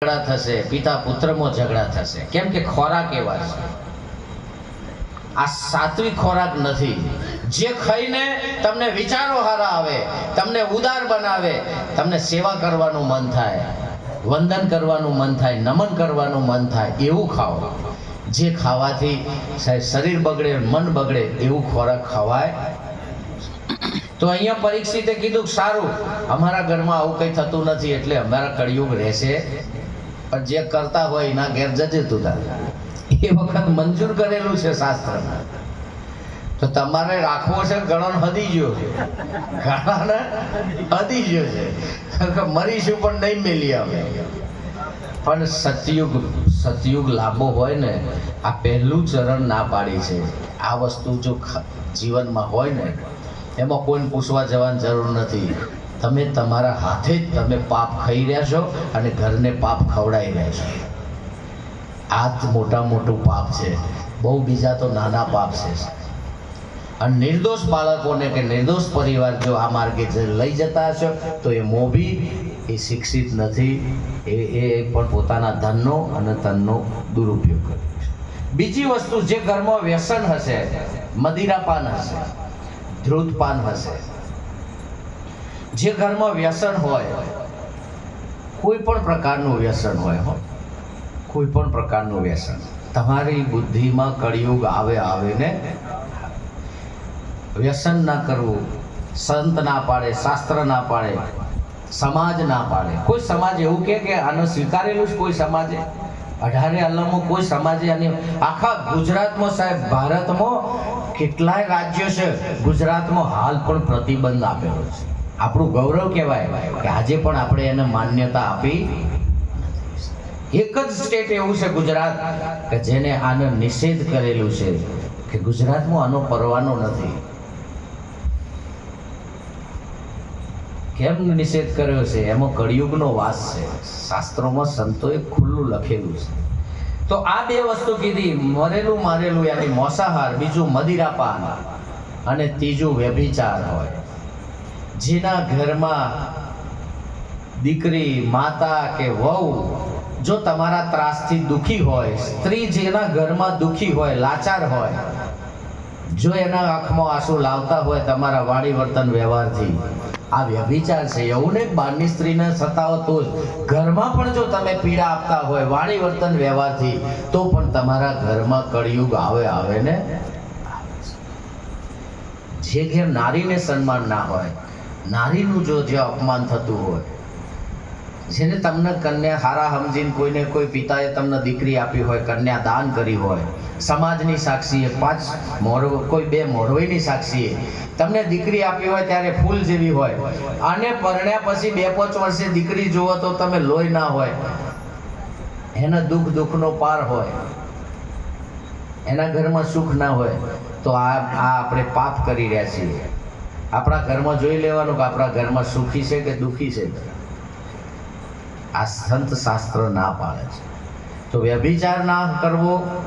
ઝઘડા થશે, પિતા પુત્રમાં ઝઘડા થશે. કેમ કે ખોરાક એવા છે. આ સાત્વિક ખોરાક નથી. જે ખાઈને તમને વિચારો હારા આવે, તમને ઉદાર બનાવે, તમને સેવા કરવાનું મન થાય, વંદન કરવાનું મન થાય, નમન કરવાનું મન થાય, એવું ખાઓ. જે ખાવાથી સાહેબ શરીર બગડે, મન બગડે, એવું ખોરાક ખવાય. તો અહીંયા પરીક્ષિતે કીધું સારું, અમારા ઘરમાં આવું કંઈ થતું નથી, એટલે અમારા કળિયુગ રહેશે. પણ જે કરતા હોય એના ઘેર જજે તું એ વખત મંજૂર કરેલું છે શાસ્ત્ર તો તમારે રાખવો છે ગણન હદી ગયો છે? ઘણાને હદી ગયો છે. મરીશું પણ નહીં મેલી અમે પણ સતયુગ સતયુગ લાંબો હોય ને, આ પહેલું ચરણ ના પાડી છે. આ વસ્તુ જો જીવનમાં હોય ને, એમાં કોઈને પૂછવા જવાની જરૂર નથી. તમે તમારા હાથે જ તમે પાપ ખાઈ રહ્યા છો અને ઘરને પાપ ખવડાવી રહ્યા છો. આ જ મોટા મોટું પાપ છે. બહુ બીજા તો નાના પાપ છે. અને નિર્દોષ બાળકોને કે નિર્દોષ પરિવાર જો આ માર્ગે લઈ જતા હશો, તો એ મોભી, એ શિક્ષિત નથી, એ એ પણ પોતાના ધનનો અને તનનો દુરુપયોગ કરે બીજી વસ્તુ, જે ઘરમાં વ્યસન હશે, મદિરાપાન હશે, ધ્રુતપાન હશે જે ઘરમાં વ્યસન હોય, કોઈ પણ પ્રકારનું વ્યસન હોય હો, કોઈ પણ પ્રકારનું વ્યસન. તમારી બુદ્ધિમાં કળિયુગ આવે આવીને વ્યસન ના કરવું, સંત ના પાડે, શાસ્ત્ર ના પાડે, સમાજ ના પાડે. કોઈ સમાજ એવું કે કે આને સ્વીકારેલું છે કોઈ સમાજે? અઢારે અલમો કોઈ સમાજે અને આખા ગુજરાતમાં સાહેબ, ભારતમાં કેટલાય રાજ્યો છે, ગુજરાતમાં હાલ પણ પ્રતિબંધ આપેલો છે. આપણું ગૌરવ કહેવાય કે આજે પણ આપણે એને માન્યતા આપી એક જ સ્ટેટ એવું છે ગુજરાત કે જેને આનો નિષેધ કરેલું છે કે ગુજરાતમાં આનો પરવાનો નથી. કેમ નિષેધ કર્યો છે? એમાં કળિયુગનો વાસ છે. શાસ્ત્રોમાં સંતોએ ખુલ્લું લખેલું છે. તો આ બે વસ્તુ કીધી, મરેલું મારેલું યાની મોસાહાર, બીજું મદિરાપાન અને ત્રીજું વ્યભિચાર હોય. જેના ઘરમાં દીકરી, માતા કે વહુ જો તમારા ત્રાસથી દુખી હોય, સ્ત્રી જેના ઘરમાં દુખી હોય, લાચાર હોય, જો એના આંખમાં આંસુ લાવતા હોય તમારા વાણી વર્તન વ્યવહારથી. આ વ્યભિચાર છે. એવું ને બહારની સ્ત્રીને સતાવો તો ઘરમાં પણ જો તમે પીડા આપતા હોય, વાણી વર્તન વ્યવહારથી, તો પણ તમારા ઘરમાં કળિયુગ આવે આવે ને? જે ઘેર નારીને સન્માન ના હોય નારીનું જો જે અપમાન થતું હોય, જેને તમને કન્યા હારા સમજીને કોઈને કોઈ પિતાએ તમને દીકરી આપી હોય, કન્યા દાન કરી હોય, સમાજની સાક્ષીએ પાંચ મોરવ, કોઈ બે મોરવઈની સાક્ષીએ તમને દીકરી આપી હોય ત્યારે ફૂલ જેવી હોય અને પરણ્યા પછી બે પાંચ વર્ષે દીકરી જુઓ તો તમે લોહી ના હોય, એના દુઃખ દુઃખનો પાર હોય, એના ઘરમાં સુખ ના હોય, તો આ આ આપણે પાપ કરી રહ્યા છીએ. આપણા ઘરમાં જોઈ લેવાનું કે આપણા ઘરમાં સુખી છે કે દુઃખી છે આ સંત શાસ્ત્ર ના પાડે છે. તો વ્યભિચાર ના કરવો,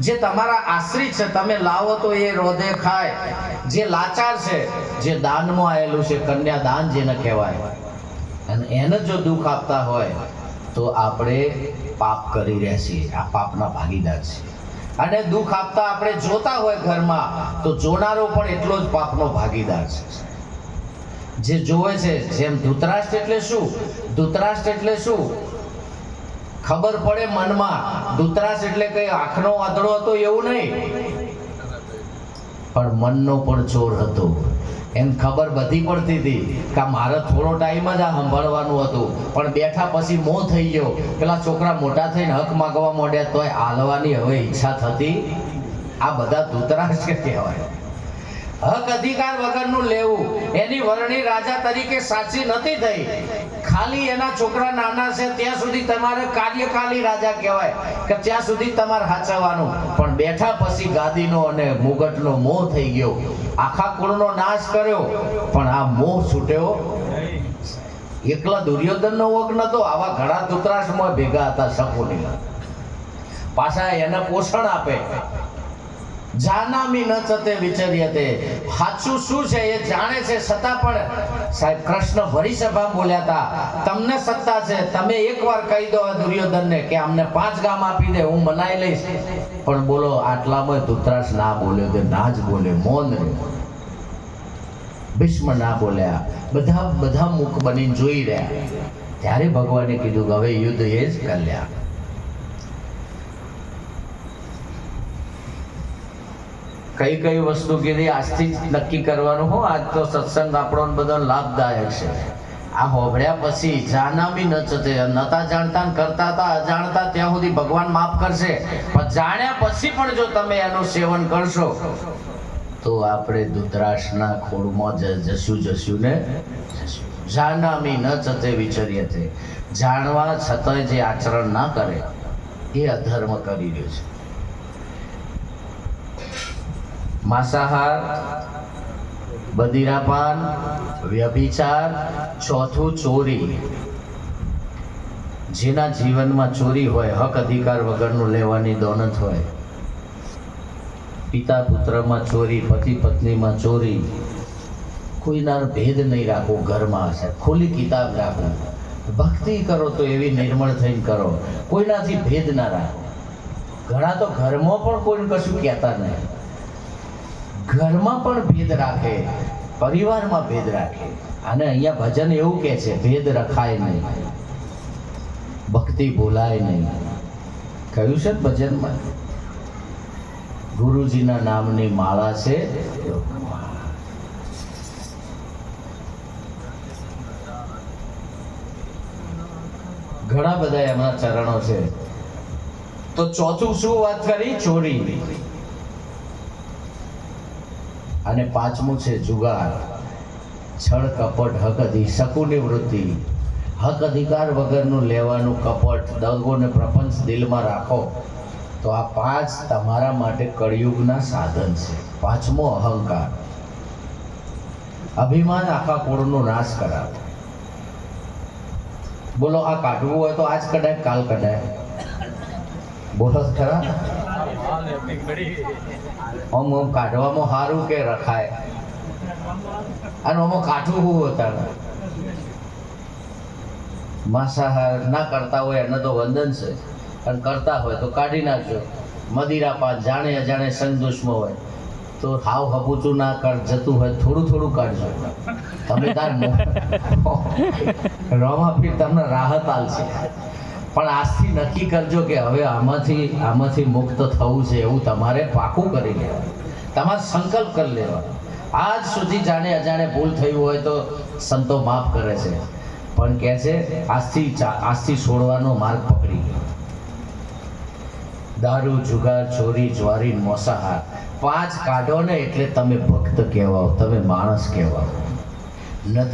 જે તમારા આશ્રિત છે, તમે લાવો તો એ રોદે ખાય. જે લાચાર છે, જે દાનમાં આવેલું છે કન્યા દાન જેને કહેવાય. અને એને જો દુઃખ આપતા હોય, તો આપણે પાપ કરી રહ્યા છીએ. આ પાપના ભાગીદાર છીએ. અને દુઃખ આપતા આપણે જોતા હોય ઘરમાં, તો જોનારો પણ એટલો જ પાપનો ભાગીદાર છે. જે જોવે છે, જેમ ધૂતરાષ્ટ્ર એટલે શું? ધૂતરાષ્ટ્ર એટલે શું? ખબર પડે મનમાં, ધૂતરાષ્ટ્ર એટલે કઈ આંખનો વાદળો હતો એવું નહીં. પણ મનનો પણ ચોર હતો. એને ખબર બધી પડતી હતી કે મારે થોડો ટાઈમ જ આ સંભાળવાનું હતું. પણ બેઠા પછી મોં થઈ ગયો. પેલા છોકરા મોટા થઈને હક માગવા માંડ્યા તોય હાલવાની હવે ઈચ્છા થતી. આ બધા ધૂતરાષ્ટ્ર કહેવાય? હક અધિકાર વગરનું લેવું. એની વરણી રાજા તરીકે સાચી નથી થઈ. ખાલી એના છોકરા નાના છે, ત્યાં સુધી તમારે કાર્યકાલી રાજા કહેવાય કે ત્યાં સુધી તમારે હાચવવાનું. પણ બેઠા પછી ગાદીનો અને મુગટનો મોહ થઈ ગયો. આખા કુળનો નાશ કર્યો, પણ આ મોહ છૂટ્યો. એકલા દુર્યોધનનો વગ નતો, આવા ઘણા ધૂતરાશમાં ભેગા હતા શકુની. પાછા એને પોષણ આપે. જાનામી ન ચતે વિચર્યતે. સાચું શું છે એ જાણે છે છતાં પણ સાહેબ કૃષ્ણ ભરી સભા બોલ્યા હતા, તમને સત્તા છે, તમે એકવાર કહી દો આ દુર્યોધનને કે અમને પાંચ ગામ આપી દે, હું મનાઈ લઈશ. પણ બોલો, આટલામાં ધૂતરાશ ના બોલ્યો કે ના જ બોલે, મૌન ભીષ્મ ના બોલ્યા, બધા બધા મુખ બની જોઈ રહ્યા. ત્યારે ભગવાને કીધું કે હવે યુદ્ધ એ જ કલ્યાણ કઈ કઈ વસ્તુ કીધી આજથી જ નક્કી કરવાનું. હો, આજ તો સત્સંગ આપણો બધો લાભદાયક છે. આ હોભળ્યા પછી જાનામી ન ચતે નતા જાણતા કરતા હતા, અજાણતા ત્યાં સુધી ભગવાન માફ કરશે. પણ જાણ્યા પછી પણ જો તમે એનું સેવન કરશો, તો આપણે ધૃતરાષ્ટ્રના ખોળમાં જશું જશું ને? જાનામી ન ચતે વિચર્યતે. જાણવા છતાંય જે આચરણ ના કરે, એ અધર્મ કરી રહ્યો છે. માંસાહાર બદીરાપાન વ્યભિચાર ચોથું ચોરી જેના જીવનમાં ચોરી હોય, હક અધિકાર વગરનું લેવાની દોનત હોય. પિતા પુત્રમાં ચોરી, પતિ પત્નીમાં ચોરી. કોઈના ભેદ નહીં રાખવો ઘરમાં હશે. ખુલ્લી કિતાબ રાખો. ભક્તિ કરો તો એવી નિર્મળ થઈને કરો. કોઈનાથી ભેદ ના રાખો. ઘણા તો ઘરમાં પણ કોઈને કશું કહેતા નહીં. ઘરમાં પણ ભેદ રાખે, પરિવારમાં ભેદ રાખે. અને અહીંયા ભજન એવું કહે છે, ભેદ રખાય નહીં. ભક્તિ ભૂલાય નહીં. કહ્યું છે ભજનમાં? ગુરુજીના નામની માળા છે. ઘણા બધા એમના ચરણો છે. તો ચોથું શું વાત કરી? ચોરી. અને પાંચમું છે જુગાર. છળ કપટ હક અધિ, શકુની વૃત્તિ. હક અધિકાર વગરનું લેવાનું કપટ, દગો ને પ્રપંચ દિલમાં રાખો, તો આ પાંચ તમારા માટે કળિયુગના સાધન છે. પાંચમો અહંકાર. અભિમાન આખા કુળનો નાશ કરાવે. બોલો, આ કાઢવું હોય તો આજ કઢાય, કાલ કઢાય. બોલો, ખરા? આમ ઓમ કાઢવામાં સારું કે રખાય. અને આમાં કાઢવું હું હતા માંસાહાર ના કરતા હોય એને તો વંદન છે. અને કરતા હોય તો કાઢી નાખજો. મદિરા પાસ જાણે અજાણે સંગ હોય. તો હાવ હપુચું ના કર જતું હોય થોડું થોડું કાઢજો. તમે તાર રમાપીર તમને રાહત આલશે. પણ આજથી નક્કી કરજો કે હવે આમાંથી આમાંથી મુક્ત થવું છે એવું તમારે પાકું કરી લેવાનું. તમારે સંકલ્પ કરી લેવાનો. આજ સુધી જાણે અજાણે ભૂલ થયું હોય તો સંતો માફ કરે છે. પણ કહે છે, આજથી આજથી છોડવાનો માર્ગ પકડી ગયો દારૂ, જુગાર, ચોરી, જ્વારી, મોસાહાર, પાંચ કાઢો ને એટલે તમે ભક્ત કહેવાઓ, તમે માણસ કહેવાઓ. ન